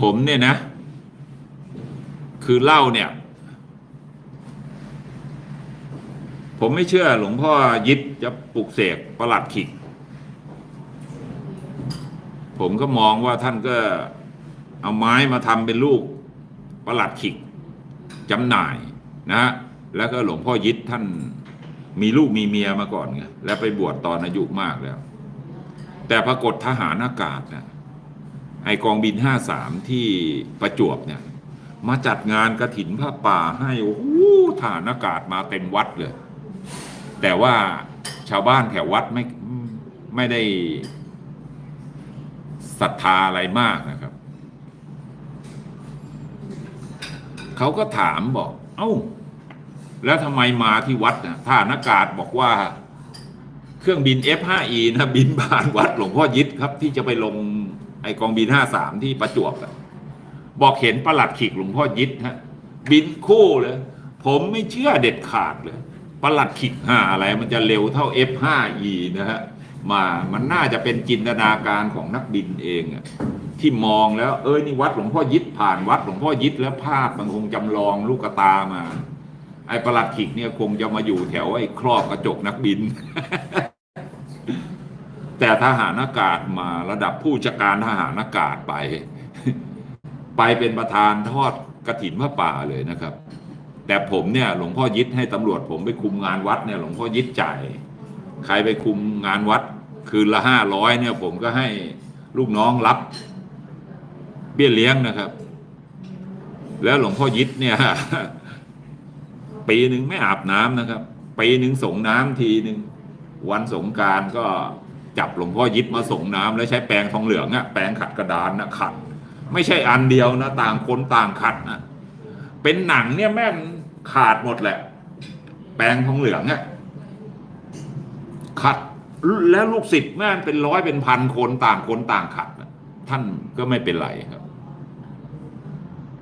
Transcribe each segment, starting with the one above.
ผมเนี่ยนะ คือเล้าเนี่ย ผมไม่เชื่อหลวงพ่อยิดจะปลุกเสกประหลัดขิก ผมก็มองว่าท่านก็เอาไม้มาทำเป็นลูกประหลัดขิกจำหน่ายนะฮะแล้วก็หลวงพ่อยิดท่านมีลูกมีเมียมาก่อนไงแล้วไปบวชตอนอายุมากแล้ว แต่ปรากฏทหารอากาศนะ ไอกองบินห้าสามที่ประจวบเนี่ย มาจัดงานกระถินผ้าป่าให้โอ้โหทหารอากาศมาเต็มวัดเลย แต่ว่าชาวบ้านแถววัดไม่ไม่ได้ศรัทธาอะไรมากนะครับ เขาก็ถามบอก เอ้า แล้วทำไมมาที่วัดนะทหารอากาศบอกว่า เครื่องบิน F5E นะ บินผ่านวัดหลวงพ่อยิดครับ ที่จะไปลง ไอกองบิน53ที่ประจวบอะบอกเห็นประหลัดขิกหลวงพ่อยิดฮะบินคู่เลยผมไม่เชื่อเด็ดขาดเลยประหลัดขิกห้าอะไรมันจะเร็วเท่า F5E นะฮะมามันน่าจะเป็นจินตนาการของนักบินเองอะที่มองแล้ว เอ้ยนี่วัดหลวงพ่อยิดผ่านวัดหลวงพ่อยิดแล้วภาพมันคงจำลองลูกตามา ไอ้ประหลัดขิกเนี่ยคงจะมาอยู่แถวไอ้ครอบกระจกนักบิน แต่ทหารอากาศมาระดับผู้จัดการทหารอากาศไป ไปเป็นประธานทอดกระถินพระป่าเลยนะครับ แต่ผมเนี่ยหลวงพ่อยิดให้ตำรวจ ผมไปคุมงานวัดเนี่ยหลวงพ่อยิดจ่ายใครไปคุมงานวัดคืนละห้าร้อยเนี่ยผมก็ให้ลูกน้องรับ เบี้ยเลี้ยงนะครับ แล้วหลวงพ่อยิดเนี่ย ปีหนึ่งไม่อาบน้ำนะครับ ปีหนึ่งส่งน้ำทีหนึ่งวันสงการก็ จับหลวงพ่อยิดมาส่งน้ำแล้วใช้แปรงทองเหลืองอะแปรงขัดกระดานนะขัด ไม่ใช่อันเดียวนะ ต่างคนต่างขัดนะเป็นหนังเนี่ยแม่งขาดหมดแหละ แปรงทองเหลืองอะขัดแล้วลูกศิษย์แม่งเป็นร้อยเป็นพันคนต่างคนต่างขัดนะท่านก็ไม่เป็นไรครับ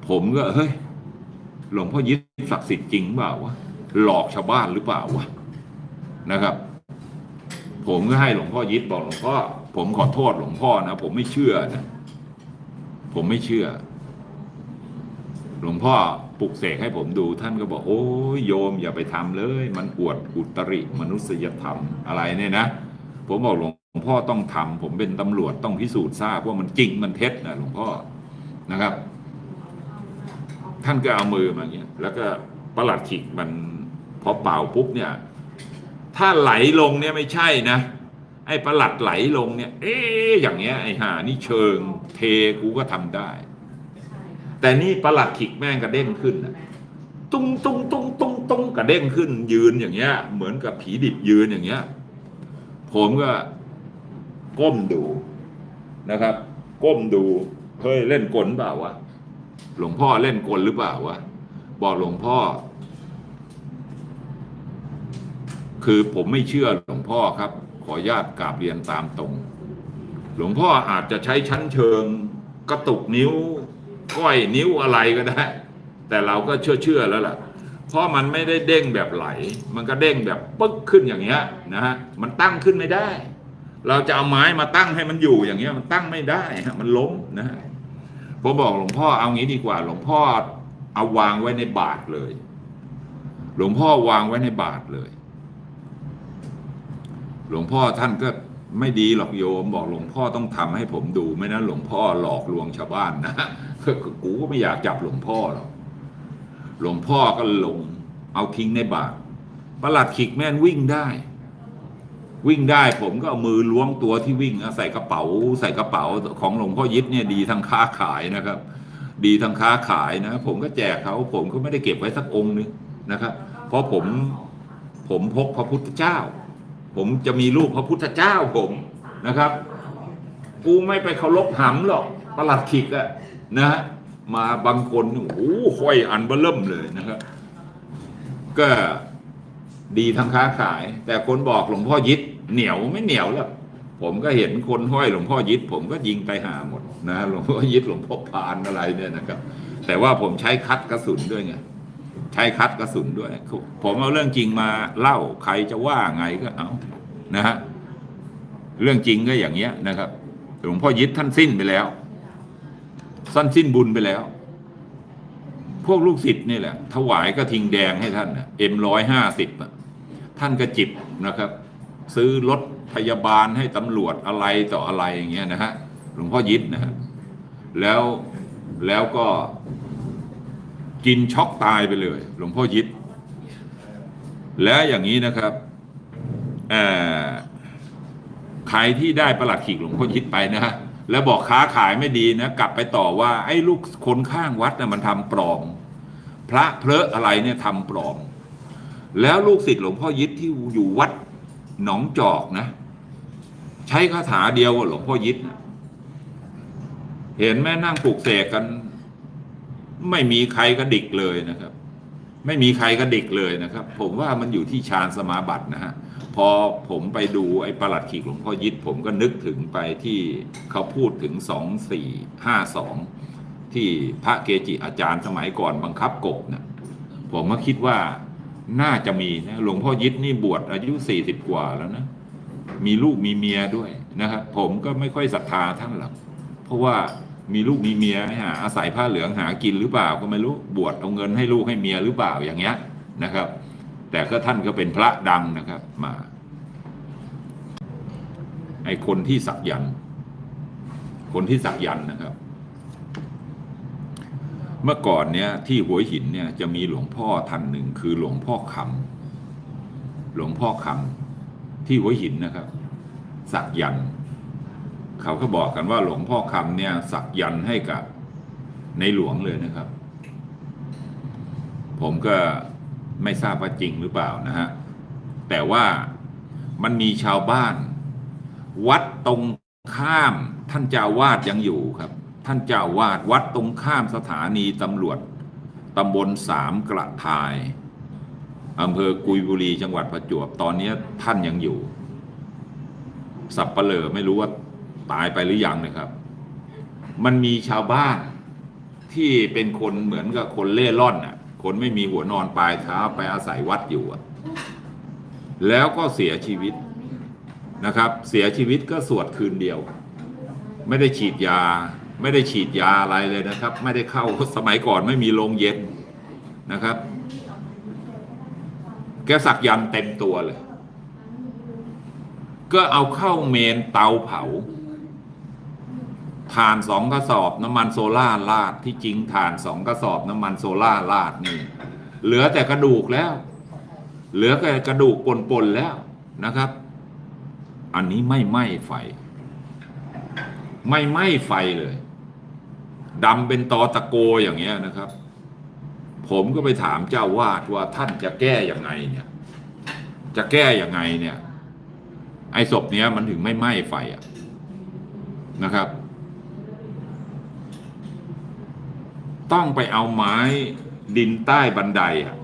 ผมก็เฮ้ยหลวงพ่อยิดศักดิ์สิทธิ์จริงเปล่าวะหลอกชาวบ้านหรือเปล่าวะนะครับ ผมก็ให้หลวงพ่อยิดบอกหลวงพ่อผมขอโทษหลวงพ่อนะผมไม่เชื่อนะผมไม่เชื่อ หลวงพ่อปลุกเสกให้ผมดูท่านก็บอก โอ้ยโยมอย่าไปทำเลย มันอวดอุตริมนุษยธรรมอะไรเนี่ยนะผมบอกหลวงพ่อต้องทำผมเป็นตำรวจต้องพิสูจน์ทราบว่ามันจริงมันเท็จนะหลวงพ่อนะครับ ท่านก็เอามือมาอย่างเงี้ยแล้วก็ประหลัดขิกมันพอเป่าปุ๊บเนี่ย ถ้าไหลลงเนี่ยไม่ใช่นะ ไอ้ประหลัดไหลลงเนี่ย เอ๊ะอย่างเงี้ยไอ้ห่านี่เชิงเทกูก็ทำได้ แต่นี่ประหลัดขิกแม่งกระเด้งขึ้นนะตุ้งตุ้งตุ้งตุ้งตุ้งกระเด้งขึ้น ยืนอย่างเงี้ย เหมือนกับผีดิบยืนอย่างเงี้ย ผมก็ก้มดูนะครับ ก้มดูเฮ้ยเล่นกลเปล่าวะหลวงพ่อเล่นกลหรือเปล่าวะบอกหลวงพ่อ คือผมไม่เชื่อหลวงพ่อครับ ขอญาตกราบเรียนตามตรง หลวงพ่ออาจจะใช้ชั้นเชิงกระตุกนิ้วก้อยนิ้วอะไรก็ได้ แต่เราก็เชื่อเชื่อแล้วล่ะ เพราะมันไม่ได้เด้งแบบไหล มันก็เด้งแบบปึ๊กขึ้นอย่างเงี้ยนะฮะมันตั้งขึ้นไม่ได้ เราจะเอาไม้มาตั้งให้มันอยู่อย่างเงี้ยมันตั้งไม่ได้ฮะมันล้มนะฮะผมบอกหลวงพ่อเอางี้ดีกว่า หลวงพ่อเอาวางไว้ในบาทเลย หลวงพ่อวางไว้ในบาทเลย หลวงพ่อท่านก็ไม่ดีหรอกโยมบอกหลวงพ่อต้องทำให้ผมดูไม่นั้นหลวงพ่อหลอกลวงชาวบ้านนะกูก็ไม่อยากจับหลวงพ่อหรอกหลวงพ่อก็ลง เอาทิ้งในบาทประหลัดขิกแม่นวิ่งได้ วิ่งได้ผมก็เอามือล้วงตัวที่วิ่งใส่กระเป๋า ใส่กระเป๋าของหลวงพ่อยิดเนี่ยดีทางค้าขายนะครับ ดีทางค้าขายนะ ผมก็แจกเขาผมก็ไม่ได้เก็บไว้สักองค์นึงนะครับ เพราะผมผมพกพระพุทธเจ้า ผมจะมีรูปพระพุทธเจ้าผมนะครับ กูไม่ไปเคารพหำหรอกประหลัดขิกอะนะฮะมาบางคนโอ้โหห้อยอันเบอร์เริ่มเลยนะครับ ก็ดีทางค้าขาย แต่คนบอกหลวงพ่อยิดเหนียวไม่เหนียวแล้วผมก็เห็นคนห้อยหลวงพ่อยิดผมก็ยิงไปหาหมดนะหลวงพ่อยิดหลวงพ่อพานอะไรเนี่ยนะครับ แต่ว่าผมใช้คัดกระสุนด้วยไง ใช้คัดกระสุนด้วย ผมเอาเรื่องจริงมาเล่าใครจะว่าไงก็เอานะฮะเรื่องจริงก็อย่างเงี้ยนะครับหลวงพ่อยิดท่านสิ้นไปแล้วสั้นสิ้นบุญไปแล้ว พวกลูกศิษย์นี่แหละ ถวายกระทิงแดงให้ท่านเอ็มร้อยห้าสิบท่านก็จิบนะครับ ซื้อรถพยาบาลให้ตำรวจอะไรต่ออะไรอย่างเงี้ยนะฮะหลวงพ่อยิดนะฮะแล้วแล้วก็ กินช็อกตายไปเลย หลวงพ่อยิดและอย่างนี้นะครับใครที่ได้ประหลัดขีกหลวงพ่อยิดไปนะฮะแล้วบอกค้าขายไม่ดีนะ กลับไปต่อว่า ไอ้ลูกคนข้างวัดนะมันทำปลอมพระเพลอะอะไรเนี่ยทำปลอม แล้วลูกศิษย์หลวงพ่อยิดที่อยู่วัดหนองจอกนะ ใช้คาถาเดียวกับหลวงพ่อยิดนะเห็นแม่นั่งปลูกเสกกัน ไม่มีใครกระดิกเลยนะครับ ไม่มีใครกระดิกเลยนะครับ ผมว่ามันอยู่ที่ฌานสมาบัตินะฮะพอผมไปดูไอ้ประหลัดขีกหลวงพ่อยิดผมก็นึกถึงไปที่เขาพูดถึงสองสี่ห้าสองที่พระเกจิอาจารย์สมัยก่อนบังคับกบนะผมก็คิดว่าน่าจะมีนะหลวงพ่อยิดนี่บวชอายุสี่สิบกว่าแล้วนะมีลูกมีเมียด้วยนะครับผมก็ไม่ค่อยศรัทธาท่านหรอกเพราะว่า มีลูกมีเมียหาอาศัยผ้าเหลืองหากินหรือเปล่าก็ไม่รู้บวชเอาเงินให้ลูกให้เมียหรือเปล่าอย่างเงี้ยนะครับ แต่ก็ท่านก็เป็นพระดังนะครับมาไอคนที่สักยัน คนที่สักยันนะครับ เมื่อก่อนเนี้ยที่หัวหินเนี่ยจะมีหลวงพ่อท่านหนึ่งคือหลวงพ่อคำหลวงพ่อคำที่หัวหินนะครับ สักยันต์ เขาก็บอกกันว่าหลวงพ่อคำเนี่ยสักยันให้กับในหลวงเลยนะครับ ผมก็ไม่ทราบว่าจริงหรือเปล่านะฮะ แต่ว่ามันมีชาวบ้าน วัดตรงข้ามท่านเจ้าวาดยังอยู่ครับ ท่านเจ้าวาดวัดตรงข้ามสถานีตำรวจตำบลสามกระทายอำเภอกุยบุรีจังหวัดประจวบตอนนี้ท่านยังอยู่ สับเปลอไม่รู้ว่า ตายไปหรือยังนะครับ มันมีชาวบ้านที่เป็นคนเหมือนกับคนเล่ร่อนอะ คนไม่มีหัวนอนปลายเท้าไปอาศัยวัดอยู่อะแล้วก็เสียชีวิตนะครับ เสียชีวิตก็สวดคืนเดียว ไม่ได้ฉีดยา ไม่ได้ฉีดยาอะไรเลยนะครับ ไม่ได้เข้าสมัยก่อนไม่มีโรงเย็นนะครับ แกสักยันเต็มตัวเลย ก็เอาเข้าเมนเตาเผา ถ่านสองกระสอบน้ำมันโซล่าลาดที่จริงถ่านสองกระสอบน้ำมันโซล่าลาดนี่ เหลือแต่กระดูกแล้ว เหลือแต่กระดูกปนๆแล้วนะครับ อันนี้ไม่ไหม้ไฟ ไม่ไหม้ไฟเลยดำเป็นตอตะโกอย่างเงี้ยนะครับ ผมก็ไปถามเจ้าวาดว่าท่านจะแก้อย่างไงเนี่ย จะแก้อย่างไงเนี่ย ไอ้ศพเนี้ยมันถึงไม่ไหม้ไฟอะนะครับ ต้องไปเอาไม้ดินใต้บันไดอะ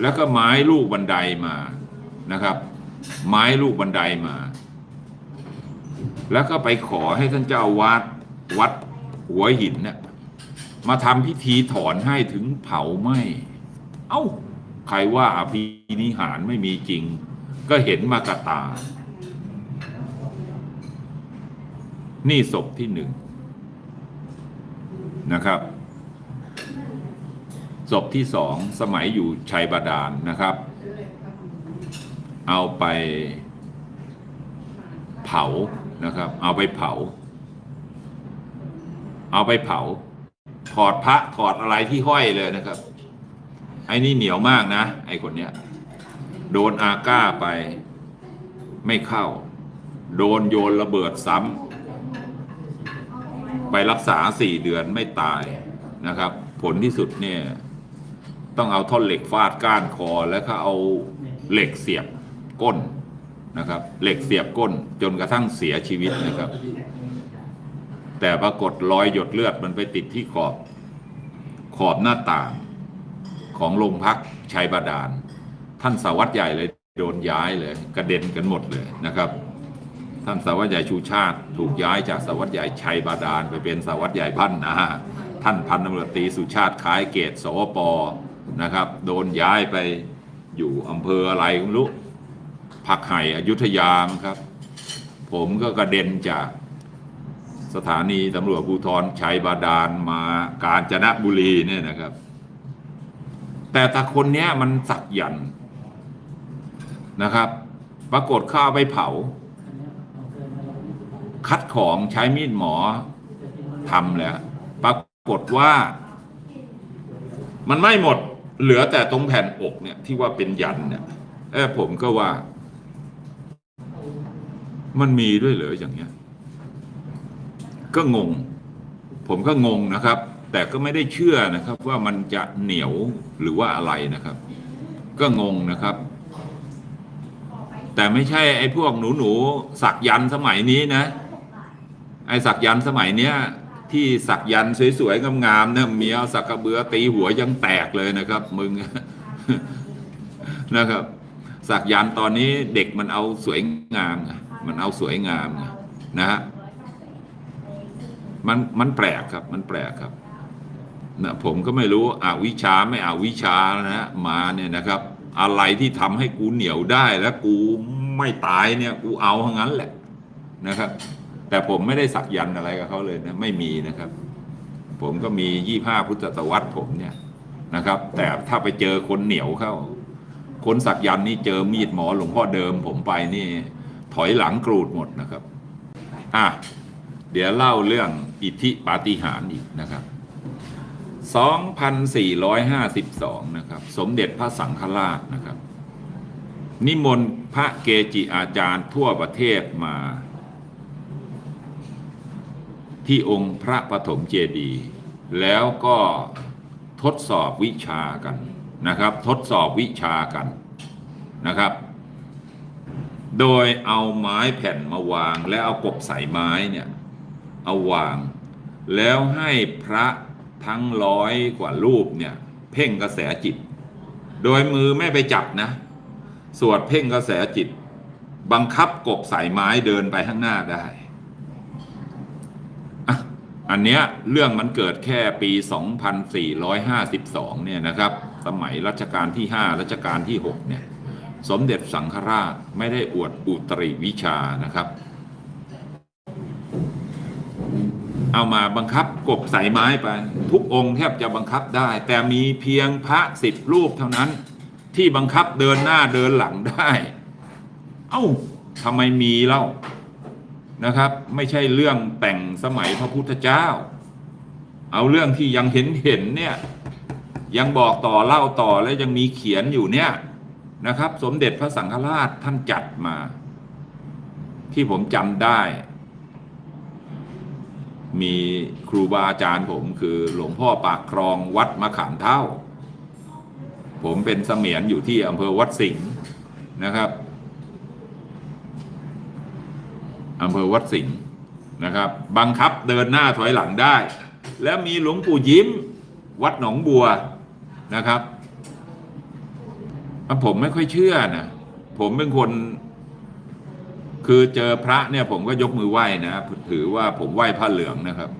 แล้วก็ไม้ลูกบันไดมานะครับ ไม้ลูกบันไดมา แล้วก็ไปขอให้ท่านเจ้าวาดวัดหัวหินเนี่ยมาทำพิธีถอนให้ถึงเผาไหมเอ้า ใครว่าอภินิหารไม่มีจริง ก็เห็นมากระตา นี่ศพที่หนึ่งนะครับ ศพที่สองสมัยอยู่ชัยบาดาลนนะครับ เอาไปเผานะครับ เอาไปเผา เอาไปเผา ถอดพระถอดอะไรที่ห้อยเลยนะครับ ไอ้นี่เหนียวมากนะ ไอ้คนเนี้ย โดนอาก้าไปไม่เข้า โดนโยนระเบิดซ้ำไปรักษาสี่เดือนไม่ตายนะครับ ผลที่สุดเนี่ย ต้องเอาท่อนเหล็กฟาดก้านคอแล้วก็เอาเหล็กเสียบก้นนะครับ เหล็กเสียบก้นจนกระทั่งเสียชีวิตนะครับ แต่ปรากฏรอยหยดเลือดมันไปติดที่ขอบ ขอบหน้าต่างของโรงพักชัยบาดาล ท่านสาวัตใหญ่เลยโดนย้ายเลย กระเด็นกันหมดเลยนะครับ ท่านสาวัตใหญ่ชูชาติถูกย้ายจากสาวัตใหญ่ชัยบาดาลไปเป็นสาวัตใหญ่บ้านนาท่านพันตำรวจตรีสุชาติคล้ายเกตสวป นะครับ โดนย้ายไปอยู่อำเภออะไรไม่รู้ผักไห่อยุธยามครับ ผมก็กระเด็นจากสถานีตำรวจภูธรชัยบาดาลมากาญจนบุรีเนี่ยนะครับ แต่ตาคนเนี้ยมันสักยันนะครับ ปรากฏข้าเอาไปเผา คัดของใช้มีดหมอทำแล้ว ปรากฏว่า มันไม่หมด เหลือแต่ตรงแผ่นอกเนี่ยที่ว่าเป็นยันเนี่ยเออผมก็ว่า มันมีด้วยเหรออย่างเงี้ย ก็งง ผมก็งงนะครับ แต่ก็ไม่ได้เชื่อนะครับ ว่ามันจะเหนียวหรือว่าอะไรนะครับ ก็งงนะครับ แต่ไม่ใช่ไอ้พวกหนูหนูสักยันสมัยนี้นะ ไอ้สักยันสมัยเนี้ย ที่สักยันสวยๆงามๆเนี่ยเมียเอาสักกระเบือตีหัวยังแตกเลยนะครับ มึงนะครับ สักยันตอนนี้เด็กมันเอาสวยงามไงมันเอาสวยงามไงนะฮะมันมันแปลกครับ มันแปลกครับนะผมก็ไม่รู้อาวิชาไม่อาวิชานะฮะมาเนี่ยนะครับ อะไรที่ทำให้กูเหนียวได้แล้วกูไม่ตายเนี่ย กูเอาทั้งนั้นแหละนะครับ แต่ผมไม่ได้สักยันอะไรกับเขาเลยนะ ไม่มีนะครับ ผมก็มียี่ห้าพุทธศตวรรษผมเนี่ยนะครับ แต่ถ้าไปเจอคนเหนียวเข้า คนสักยันนี่เจอมีดหมอหลวงพ่อเดิม ผมไปนี่ ถอยหลังกรูดหมดนะครับ อะเดี๋ยวเล่าเรื่องอิทธิปาฏิหาริย์อีกนะครับ 2,452 นะครับ สมเด็จพระสังฆราชนะครับ นิมนต์พระเกจิอาจารย์ทั่วประเทศมา ที่องค์พระปฐมเจดีย์แล้วก็ทดสอบวิชากันนะครับ ทดสอบวิชากันนะครับ โดยเอาไม้แผ่นมาวาง แล้วเอากบใส่ไม้เนี่ยเอาวาง แล้วให้พระทั้งร้อยกว่ารูปเนี่ยเพ่งกระแสจิต โดยมือไม่ไปจับนะ สวดเพ่งกระแสจิต บังคับกบใส่ไม้เดินไปข้างหน้าได้ อันเนี้ยเรื่องมันเกิดแค่ปี 2452 เนี่ยนะครับ สมัยรัชกาลที่ 5 รัชกาลที่ 6 เนี่ย สมเด็จสังฆราชไม่ได้อวดอุตริวิชานะครับ เอามาบังคับกบใส่ไม้ไป ทุกองค์แทบจะบังคับได้ แต่มีเพียงพระสิบรูปเท่านั้น ที่บังคับเดินหน้าเดินหลังได้ เอ้าทำไมมีเล่า นะครับ ไม่ใช่เรื่องแต่งสมัยพระพุทธเจ้า เอาเรื่องที่ยังเห็นเห็นเนี่ยยังบอกต่อเล่าต่อและยังมีเขียนอยู่เนี่ยนะครับ สมเด็จพระสังฆราชท่านจัดมา ที่ผมจำได้ มีครูบาอาจารย์ผมคือหลวงพ่อปากครองวัดมะขามเท่า ผมเป็นเสมียนอยู่ที่อำเภอวัดสิงห์นะครับ อำเภอวัดสิงห์นะครับ บังคับเดินหน้าถอยหลังได้ และมีหลวงปู่ยิ้ม วัดหนองบัวนะครับผมไม่ค่อยเชื่อนะผมเป็นคน คือเจอพระเนี่ยผมก็ยกมือไหว้นะถือว่าผมไหว้พระเหลืองนะครับ